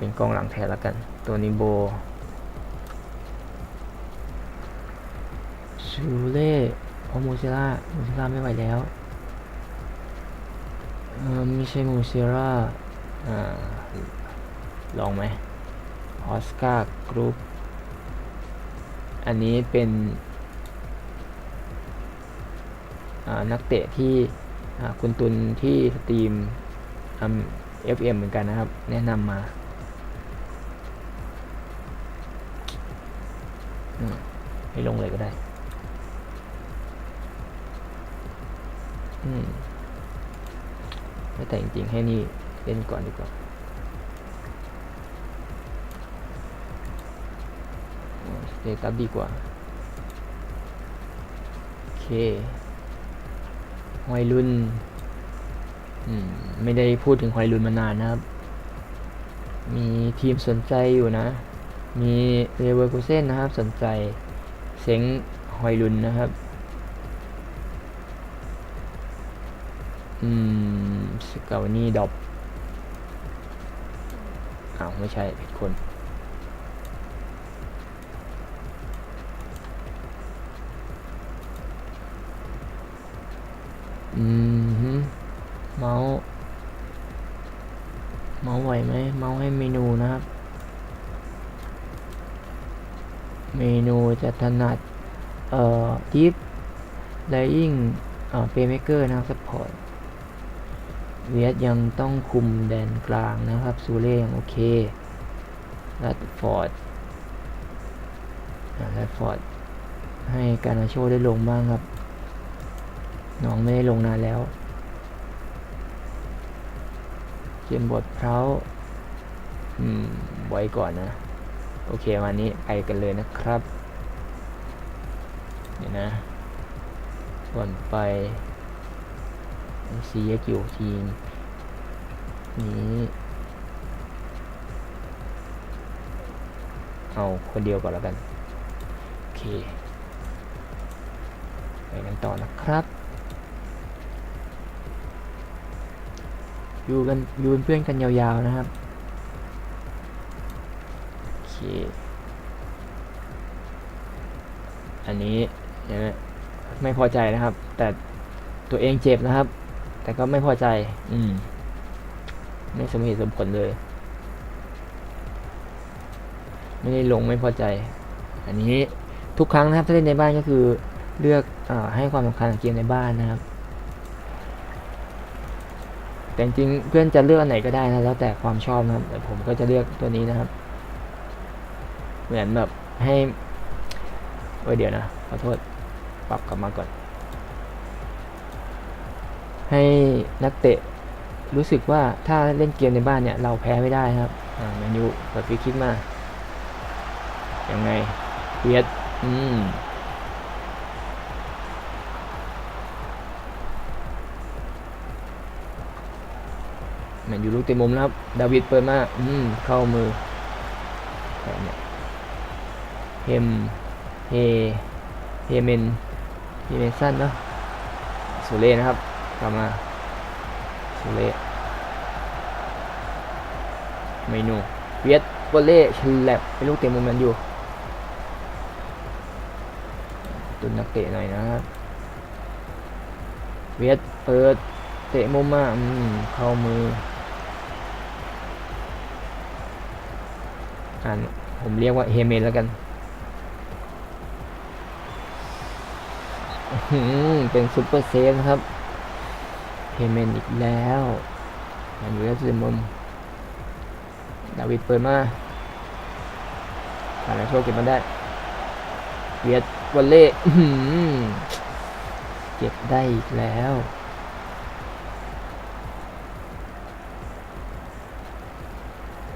เป็นกองหลังแทนแล้วกัน ตัวนี้โบชูเล่โอมูเซล่ามูเซล่าไม่ไหวแล้วเออไม่ใช่มูเซล่าอ่าลองไหมออสการ์กรุ๊ปอันนี้เป็นนักเตะที่คุณตุนที่สตรีมทำ FM เหมือนกันนะครับ แนะนำมา อืมให้ลงเลยก็ได้อืมไม่แต่จริงๆให้นี่เล่นก่อนดีกว่าสเตตัสดีกว่า โอเควัยรุ่นไม่ได้พูดถึงฮอยลุนมานานนะครับ มีทีมสนใจอยู่นะ มีเลเวอร์คูเซนนะครับ สนใจเซ็งฮอยลุนนะครับ อืมสกาวนี่ดอบอ้าวไม่ใช่ผิดคนอืมเมาส์เมาส์ไหวไหมเมาส์ให้เมนูนะครับ เมนู จะถนัดเอ่อดิฟไลยิ่งเอ่อเปเมเกอร์นะครับสปอร์ตเวียดยังต้องคุมแดนกลางนะครับซูเล่ยังโอเคลัดฟอร์ดลัดฟอร์ดให้การาโชได้ลงบ้างครับ น้องไม่ได้ลงนานแล้วเกมบทเพราอืมไว้ก่อนนะ โอเควันนี้ไปกันเลยนะครับ เดี๋ยวนะส่วนไปซีเอ็กอยู่ทีมนี้เอาคนเดียวก่อนแล้วกัน โอเค ไปกันต่อนะครับ อยู่กันอยู่เป็นเพื่อนกันยาวๆนะครับ โอเค อันนี้ ไม่พอใจนะครับ แต่ตัวเองเจ็บนะครับ แต่ก็ไม่พอใจ อืม ไม่สมเหตุสมผลเลย ไม่ได้ลงไม่พอใจ อันนี้ทุกครั้งนะครับ ถ้าเล่นในบ้านก็คือเลือกอาให้ความสำคัญกับเกมในบ้านนะครับ แต่จริงๆเพื่อนจะเลือกอันไหนก็ได้นะแล้วแต่ความชอบนะครับ แต่ผมก็จะเลือกตัวนี้นะครับ เหมือนแบบให้เอ้ยเดี๋ยวนะขอโทษ ปรับกลับมาก่อน ให้นักเตะรู้สึกว่าถ้าเล่นเกมในบ้านเนี่ย เราแพ้ไม่ได้ครับอ่าเมนูเปิดฟรีคลิกมา ยังไงเวียดอืมแมนยูลูกเต็มมุมแล้วครับ ดาวิดเปิดมา อืม เข้ามือใครเนี่ยเฮมเฮเฮเมน เฮเมนสั้นเนาะสุเล่นะครับกลับมาสุเล่เมนูเวียดวอลเล่ฉลับเป็นลูกเต็มมุมแมนอยู่ตุนนักเตะหน่อยนะครับเวียดเปิดเตะมุมมาอืมเข้ามืออ่านผมเรียกว่าเฮเมนแล้วกันอื้อหือ เป็นซุปเปอร์เซฟนครับเฮเมนอีกแล้วมันอยู่แล้วสุดมุมดาวิดเปิดมาผ่านโชคเก็บมันได้ เวียดวอลเล่เก็บได้อีกแล้ว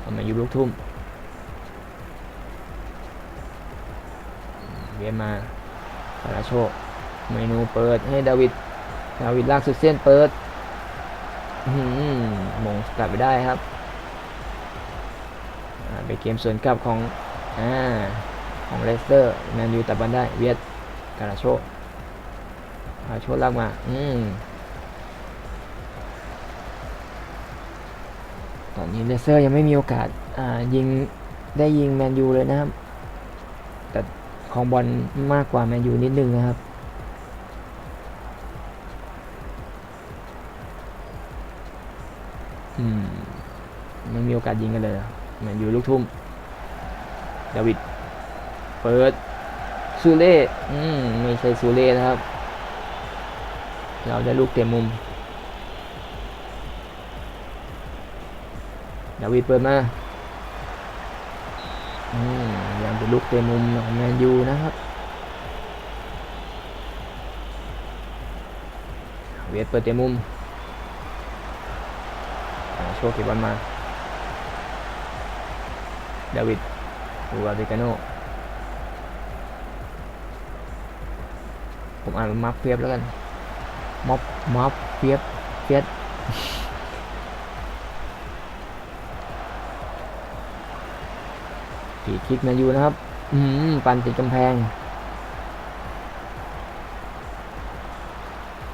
ทำไมยู่ลูกทุ่ม เวียนมาคาราโช เมนูเปิดให้ดาวิด ดาวิดลากสุดเส้นเปิดหมงสกัดไปได้ครับอ่าเป็นเกมสวนกลับของอของเลสเตอร์แมนยูตัดบอลได้เวียดกาลาโชกาลาโชลากมา อืมตอนนี้เลสเซอร์ยังไม่มีโอกาสยิงได้ยิงแมนยูเลยนะครับ แต่ของบอลมากกว่าแมนยูนิดนึงนะครับ อืมไม่มี โอกาสยิงกันเลยนะแมนยูลูกทุ่มดาวิดเปิดซูเล่อืมไม่ใช่ซูเล่นะครับ เราได้ลูกเตะมุมดาวิดเปิดมาอืมยังเป็นลูกเตะมุมของแมนยูนะครับเวียดเปิดเตะมุมโชว์เก็บบอลมา ดาวิดดูอาริกาโนผมอ่านมัฟเฟียบแล้วกันม็อบมัฟเฟียบเฟียดปีคลิกแมนยูนะครับ อืมปันติดกำแพง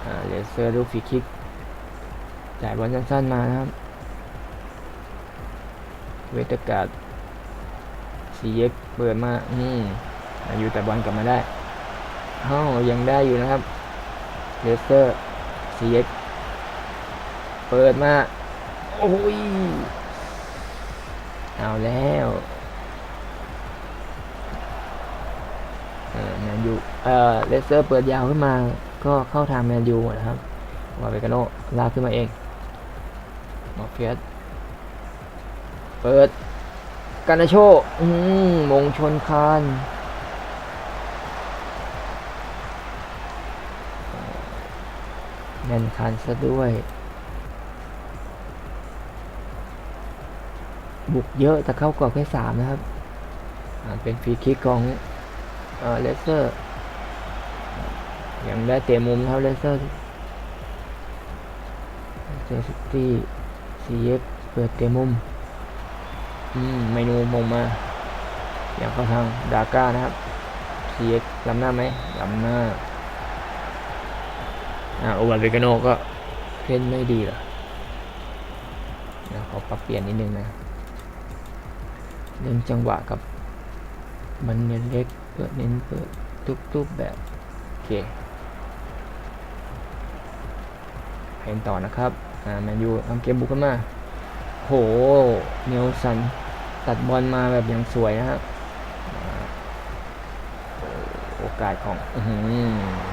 อ่าเลเซอร์ลูกฟรีคิก จ่ายบอลสั้นๆมานะครับ เวทกาด ซีเอ็กเปิดมาอืมแมนยูแต่บอลกลับมาได้เอ้ายังได้อยู่นะครับเลสเตอร์ CX เปิดมา โอ้ย เอาแล้วแมนยูเอ่อเลสเตอร์เปิดยาวขึ้นมาก็เข้าทางแมนยูนะครับวาเวกาโนลากขึ้นมาเองมาเฟียสเปิด กานาโชอืมมงชนคานแน่นคันซะด้วย บุกเยอะแต่เข้ากรอบแค่สามนะครับ เป็นฟรีคิกของเลสเตอร์ยังได้เตะมุมเท่าเลสเตอร์เจอซิตี้ซีเอฟเปิดเตะมุม อืมเมนูมงมา อย่างเข้าทางดาก้านะครับซีเอฟล้ำหน้าไหมล้ำหน้า อ่าโอวันเวกาโนก็เล่นไม่ดีเหรอเดี๋ยวขอปรับเปลี่ยนนิดนึงนะเล่นจังหวะกับ มันเน้นเล็กเปิดเน้นเปิดทุกทุกๆแบบ โอเคเพนต่อนะครับ อ่าแมนยูทำเกมบุกขึ้นมา หเนลสัน ตัดบอลมาแบบอย่างสวยนะครับโอกาสของอื้อหือ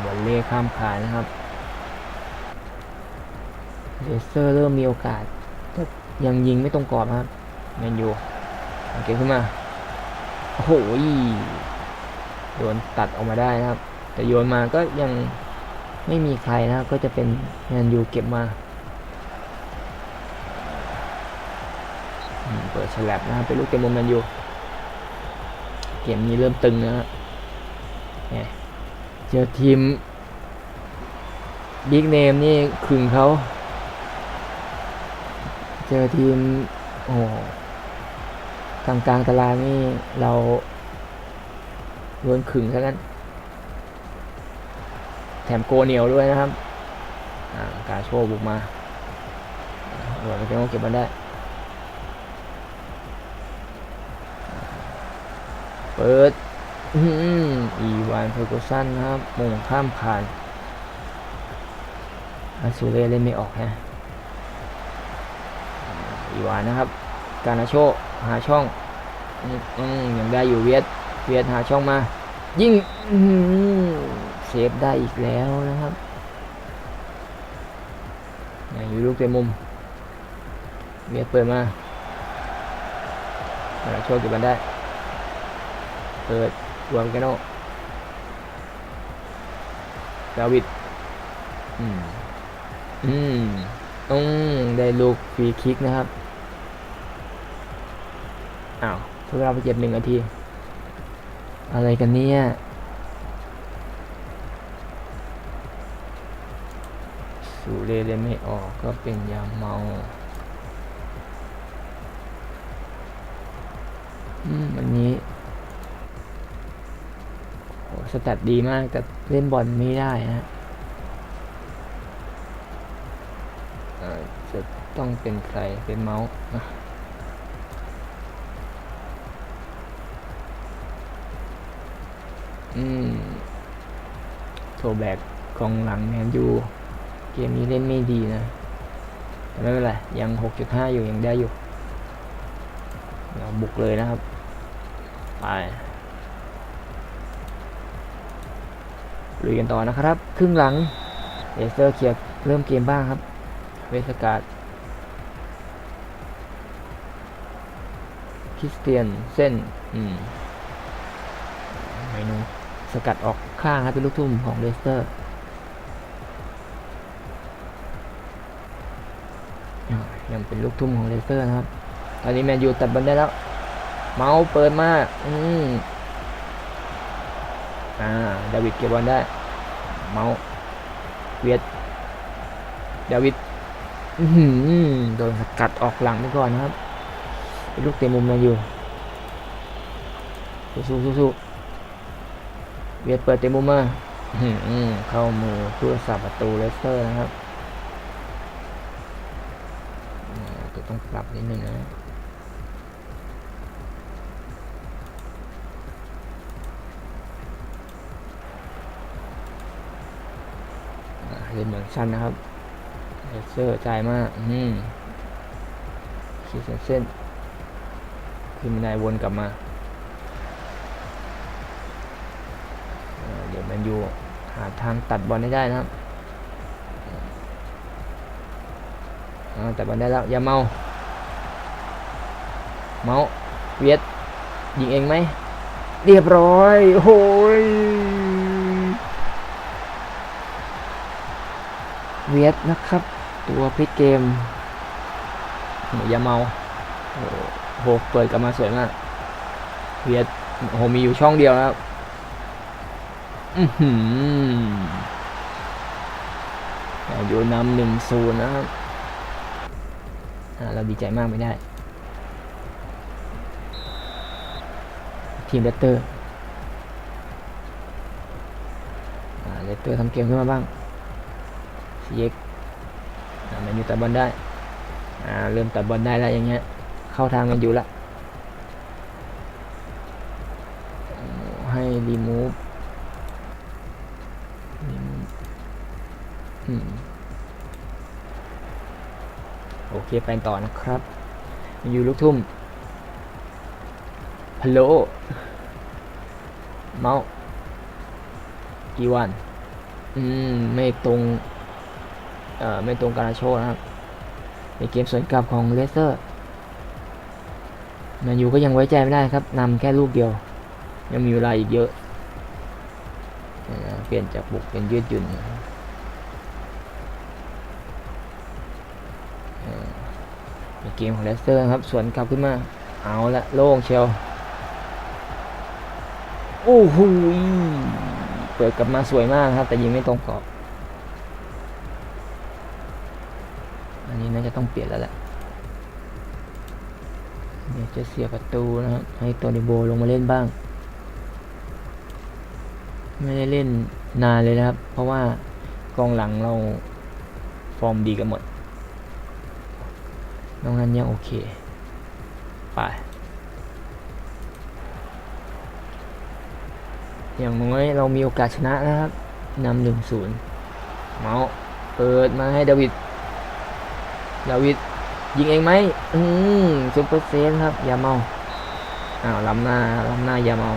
บอลเล่ข้ามคานะครับเลสเตอร์เริ่มมีโอกาสแต่ยังยิงไม่ตรงกรอบครับแมนยูเอเกมขึ้นมาโอ้โหโดนตัดออกมาได้นะครับ แต่โยนมาก็ยังไม่มีใครนะครับ ก็จะเป็นแมนยูเก็บมาอืมเปิดฉลับนะครับเป็นลูกเต็มมุมแมนยูเกมนี้เริ่มตึงนะฮะเนี่ยเจอทีมบิ๊กเนมนี่ขึงเขา เจอทีม โอ้กลางกลางตารางนี่เราโดนขึงซะงั้น แถมโกเหนียวด้วยนะครับ อ่า กาโชว์บุกมาโดนไปเก็บมันได้ เปิดอีวานเฟอร์กูสันนะครับมงข้ามผ่านอาซูเล่เล่นไม่ออกฮะอีวานนะครับ การนาโชหาช่องอืมยังได้อยู่เวียดเวียดหาช่องมา ยิงเซฟได้อีกแล้วนะครับยังอยู่ลูกเตะมุม เวียดเปิดมาการนาโชเก็บมันได้ เปิดรวมกันโนดาวิดอืม อืมต้องได้ลูกฟรีคิกนะครับ อ้าวเพิ่งเราไปเก็บหนึ่งนาที อะไรกันเนี่ยสูเรเล่นไม่ออกก็เป็นยาเมาอืมวันนี้ สแตทดีมากแต่เล่นบอลไม่ได้นะเอ่อสต้องเป็นใส่เป็นเมาส์อะอืมโทรแบกกองหลังแมนยูเกมนี้เล่นไม่ดีนะแต่ไม่เป็นไร ยัง 6.5 อยู่ ยังได้อยู่ เราบุกเลยนะครับ ไป ลุยกันต่อนะครับ ครึ่งหลังเอสเตอร์เคลียร์เริ่มเกมบ้างครับ เวสการ์ดคริสเตียนเส้น อืมเมนูสกัดออกข้างครับเป็นลูกทุ่มของเลสเตอร์ยังเป็นลูกทุ่มของเลสเตอร์นะครับ ตอนนี้แมนยูตัดบอลได้แล้ว เมาส์เปิดมา อืม อ่าดาวิดเก็บบอลได้ เมาส์เวียดดาวิดอื้อหือโดนสกัดออกหลังไปก่อนนะครับเป็นลูกเตะมุมแมนยูสู้สู้สู้เวียดเปิดเตะมุมมาอื้อหือเข้ามือเพื่อสับประตูเลสเตอร์นะครับต้องปรับนิดนึงนะ อ่าเล่นเหมือน ชันนะครับเลเซอร์จ่ายมากอืมขีดเส้นเส้นขึ้นบันไดวนกลับมา เดี๋ยวแมนยูหาทางตัดบอลให้ได้นะครับตัดบอลได้แล้ว อย่าเมา เมา เวียดยิงเองไหม เรียบร้อย โอ้ย เวียดนะครับ ตัวพลิกเกมโหอย่าเมาโหเปิดกลับมาสวยมากเวียดโหมีอยู่ช่องเดียวนะครับอือหือแต่อยู่นำหนึ่งศูนย์นะครับเราดีใจมากไม่ได้ ทีมเลสเตอร์เลสเตอร์ทำเกมขึ้นมาบ้าง ซีเอ็กแมนยูตัดบอลได้อ่าเริ่มตัดบอลได้แล้วอย่างเงี้ย เข้าทางแมันอยู่ละให้รีมูฟรีมูฟอืมโอเคไปต่อนะครับแมนยูลูกทุ่มฮัลโลเมาส์กีวัน อืม ไม่ตรง เอ่อไม่ตรงการาโชนะครับในเกมสวนกลับของเลสเตอร์แมนยูก็ยังไว้ใจไม่ได้ครับนำแค่ลูกเดียว ยังมีเวลาอีกเยอะเปลี่ยนจากบุกเป็นยืดหยุ่นเอ่อในเกมของเลสเตอร์ครับสวนกลับขึ้นมา เอาละโล่งเชียวโอ้โหเปิดกลับมาสวยมากครับ แต่ยิงไม่ตรงกรอบ อันนี้น่าจะต้องเป ลี่ยนแล้วแหละเดี๋ยวจะเสียประตูนะครับให้ตัวดิโบลงมาเล่นบ้าง ไม่ได้เล่นนานเลยนะครับ เพราะว่ากองหลังเราฟอร์มดีกันหมดนอกนั้นยังโอเค ไป อย่างน้อยเรามีโอกาสชนะนะครับนำหนึ่งศูนย์เมาส์เปิดมาให้ดาวิด ดาวิดยิงเองไหมอืมซุปเปอร์เซฟครับอย่าเมาอ้าวล้ำหน้าล้ำหน้าอย่าเมา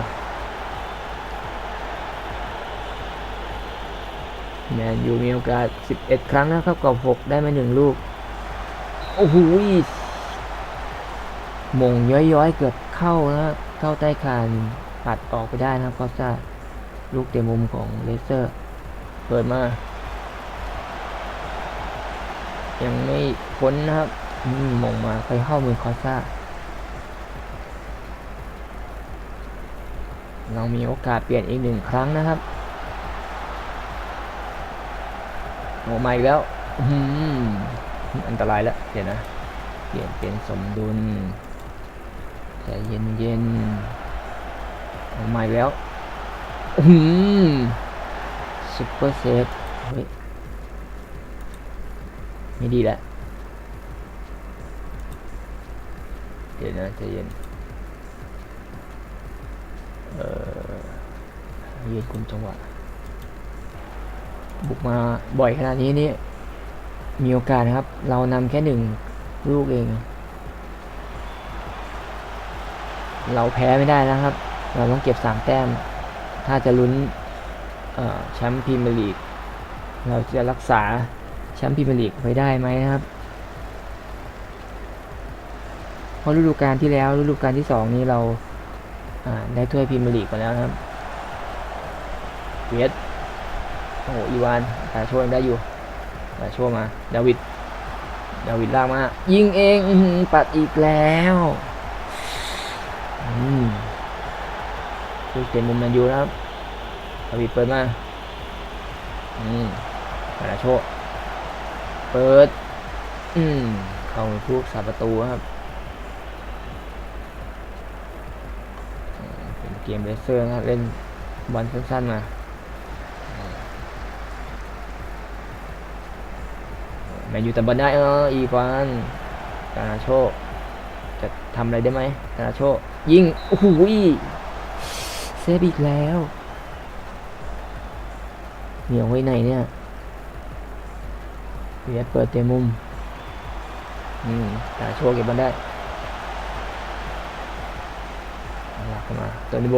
แมนยูมีโอกาส 11 ครั้งนะครับกับ 6 ได้มาหนึ่งลูก โอ้โหมงย้อยๆ เกือบเข้านะเข้าใต้คานปัดออกไปได้นะครับก็ซาลูกเต็มมุมของเลเตอร์ เปิดมา ยังไม่พ้นนะครับมมงมาไปเข้ามือคอซ่า เรามีโอกาสเปลี่ยนอีกหนึ่งครั้งนะครับโอ้มาอีกแล้วอันตรายแล้วเดี๋ยวนะ เปลี่ยนเป็นสมดุลใจเย็นเย็นๆโอ้มาอีกแล้วอื้อหือซุปเปอร์เซฟเฮ้ย ไม่ดีแล้วเดี๋ยวนะใจเย็น เอ่อยืนคุมจังหวะ บุกมาบ่อยขนาดนี้นี่ มีโอกาสนะครับ เรานำแค่หนึ่งลูกเอง เราแพ้ไม่ได้นะครับ เราต้องเก็บสามแต้ม ถ้าจะลุ้นแชมป์พรีเมียร์ลีก เราจะรักษา ชมป์พรีเมียร์ลีกไว้ได้ไหมนะครับเพราะฤดูกาลที่แล้วฤดูกาลที่สองนี้เราได้ถ้วยพรีเมียร์ลีกมาแล้วนะครับเวสโอ้โหอีวานตาโชว์ยังได้อยู่ตาโชว์มาดาวิดดาวิดลากมายิงเองปัดอีกแล้วอืมลูกเตะมุมแมนยูนะครับดาวิดเปิดมาอืมตาโชว์ เปิด อืม เข้าทุกสาประตูครับเป็นเกมเลเซอร์นะเล่นบอลสั้นๆมาแมนยูแต่บอลได้เอออีกวันกานาโชจะทำอะไรได้ไหมกานาโชยิงโอ้โหเซฟอีกแล้วเหนียวไว้ไหนเนี่ย เยดเปิดเต็มมุมอืมกานาโชเก็บบอลได้ลากเข้ามาโตนิโบ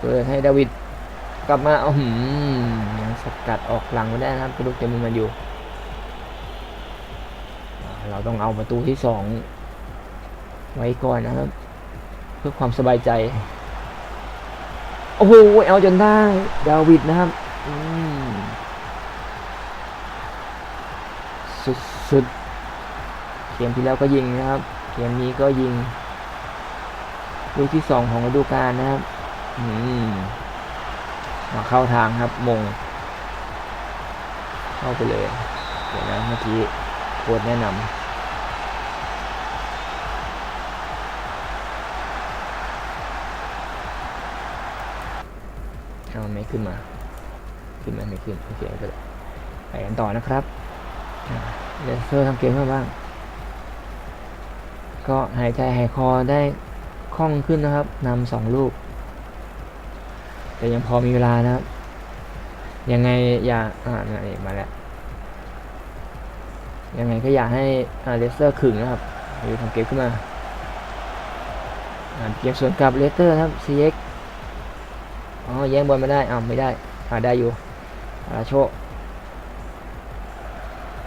เปิดให้ดาวิดกลับมาเอาหืมยังสกัดออกหลังไม่ได้นะครับกระดูกเต็มมือมันอยู่ เราต้องเอาประตูที่สองไว้ก่อนนะครับ เพื่อความสบายใจ โอ้โหเอาจนได้ ดาวิดนะครับอืม สุด เกมที่แล้วก็ยิงนะครับ เกมนี้ก็ยิง ลูกที่สองของฤดูกาลนะครับอืมมาเข้าทางครับ มง เข้าไปเลย เดี๋ยวนะเมื่อกี้โค้ดแนะนำเอาไม่ขึ้นมา ขึ้นมาไม่ขึ้นโอเคก็ได้ไปกันต่อนะครับ เลสเตอร์ทำเกมเพื่อบ้าง ก็หายใจหายคอได้คล่องขึ้นนะครับนำสองลูก แต่ยังพอมีเวลานะครับ ยังไงอย่าอ่านี่มาแล้ว ยังไงก็อยากให้อ่าเลสเตอร์ขึงนะครับหรือทำเกมขึ้นมาอ่าเกมสวนกลับเลสเตอร์นะครับ CX อ๋อแย่งบอลไม่ได้อ้าวไม่ได้อ่าได้อยู่อาโช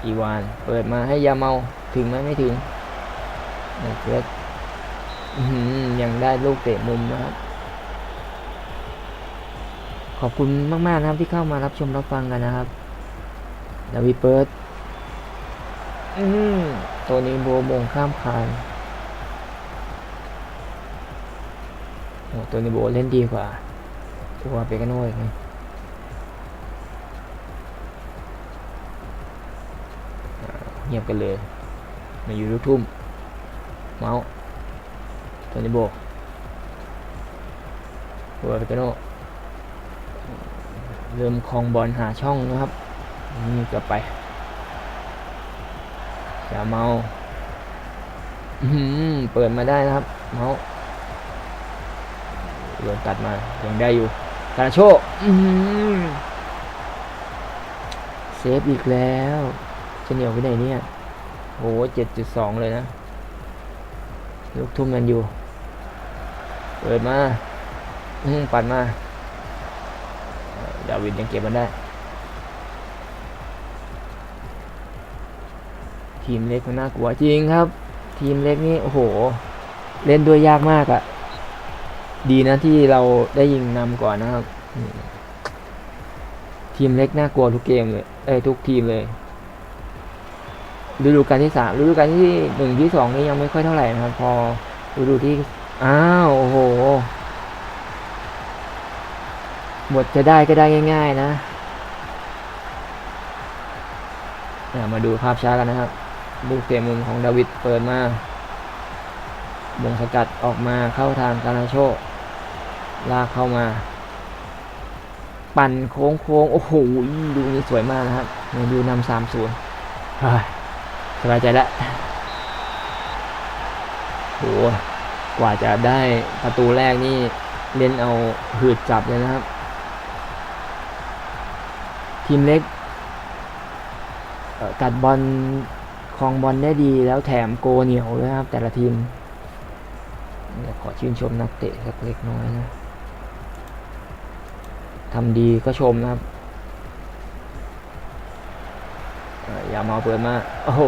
อีวาน เปิดมาให้ยาเมา ถึงไหมไม่ถึงนี่เฟสอื้อยังได้ลูกเตะมุมนะครับ ขอบคุณมากๆนะครับที่เข้ามารับชมรับฟังกันนะครับดาวิดเปิดอืมตัวนี้โบมงข้ามคานโอ้ตัวนี้โบเล่นดีกว่าตัวเปกาโน่อีกนะอ่า เงียบกันเลย มาอยู่ลูกทุ่ม เมาส์โทนิโบตัวเปโกโนเริ่มคลองบอลหาช่องนะครับ นี่กลับไปอย่าเมาอื้อหือเปิดมาได้นะครับ เมาส์โดนตัดมา ยังได้อยู่คาราโชเซฟอีกแล้ว จะเหนียวไปไหนเนี่ยโอ้เจ็ดจุดสองเลยนะ ลูกทุ่มกันอยู่ เปิดมาอืปัดมาดาวิดยังเก็บมันได้ ทีมเล็กมันน่ากลัวจริงครับ ทีมเล็กนี่โอ้โห เล่นด้วยยากมากอะ่ะดีนะที่เราได้ยิงนำก่อนนะครับ ทีมเล็กน่ากลัวทุกเกมเลยเอ้ทุกทีมเลย ฤดูกาลที่สามฤดูกาลที่หนึ่งที่สองนี่ยังไม่ค่อยเท่าไหร่นะครับ พอฤดูที่อ้าวโอ้โหหมดจะได้ก็ได้ง่าย ๆ นะมาดูภาพช้ากันนะครับลูกเตะมุมของดาวิดเปิดมามงสกัดออกมาเข้าทางกานาโชลากเข้ามา ปั่นโค้งโค้งๆโอ้โหดูนี่สวยมากนะครับเมนูนำสามศูนย์ บายใจแล้วโหกว่าจะได้ประตูแรกนี่เล่นเอาหืดจับเลยนะครับ ทีมเล็กกัดบอลครองบอลได้ดีแล้วแถมโกเหนียวด้วยครับ แต่ละทีมขอชื่นชมนักเตะสักเล็กน้อยนะทำดีก็ชมนะครับ เอ่ออย่ามาเปิดมาโอ้โห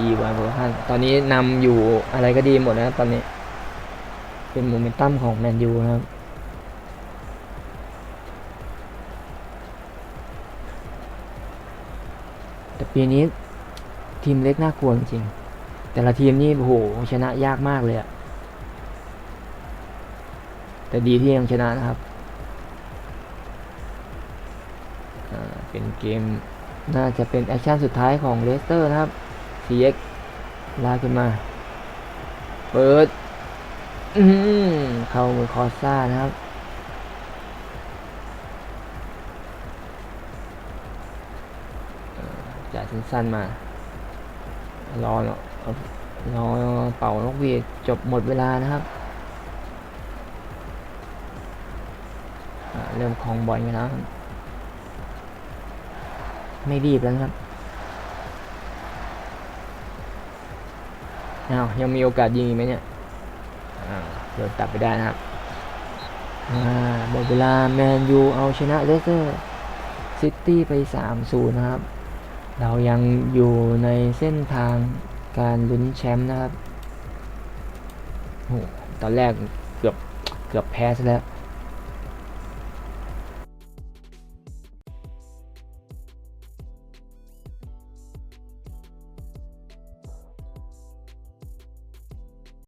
อีวานเวอร์ฮันตอนนี้นำอยู่อะไรก็ดีหมดนะครับตอนนี้ เป็นโมเมนตัมของแมนยูนะครับแต่ปีนี้ทีมเล็กน่ากลัวจริงๆแต่ละทีมนี่โอ้โหชนะยากมากเลยอะแต่ดีที่ยังชนะนะครับอ่าเป็นเกม น่าจะเป็นแอคชั่นสุดท้ายของเลสเตอร์นะครับ CX ลากขึ้นมา เปิดเข้ามือคอซ่านะครับ จ่ายสั้นๆมา รอเนาะรอเป่านกวีจบหมดเวลานะครับ เริ่มคลองบอลกันแล้ว ไม่รีบแล้วครับอ้าวยังมีโอกาสยิงอีกไหมเนี่ยอ้าวเดี๋ยวตัดไปได้นะครับอ่าหมดเวลาแมนยูเอาชนะเลสเตอร์ซิตี้ไป 3-0 นะครับ เรายังอยู่ในเส้นทางการลุ้นแชมป์นะครับโอ้ตอนแรกเกือบเกือบแพ้ซะแล้ว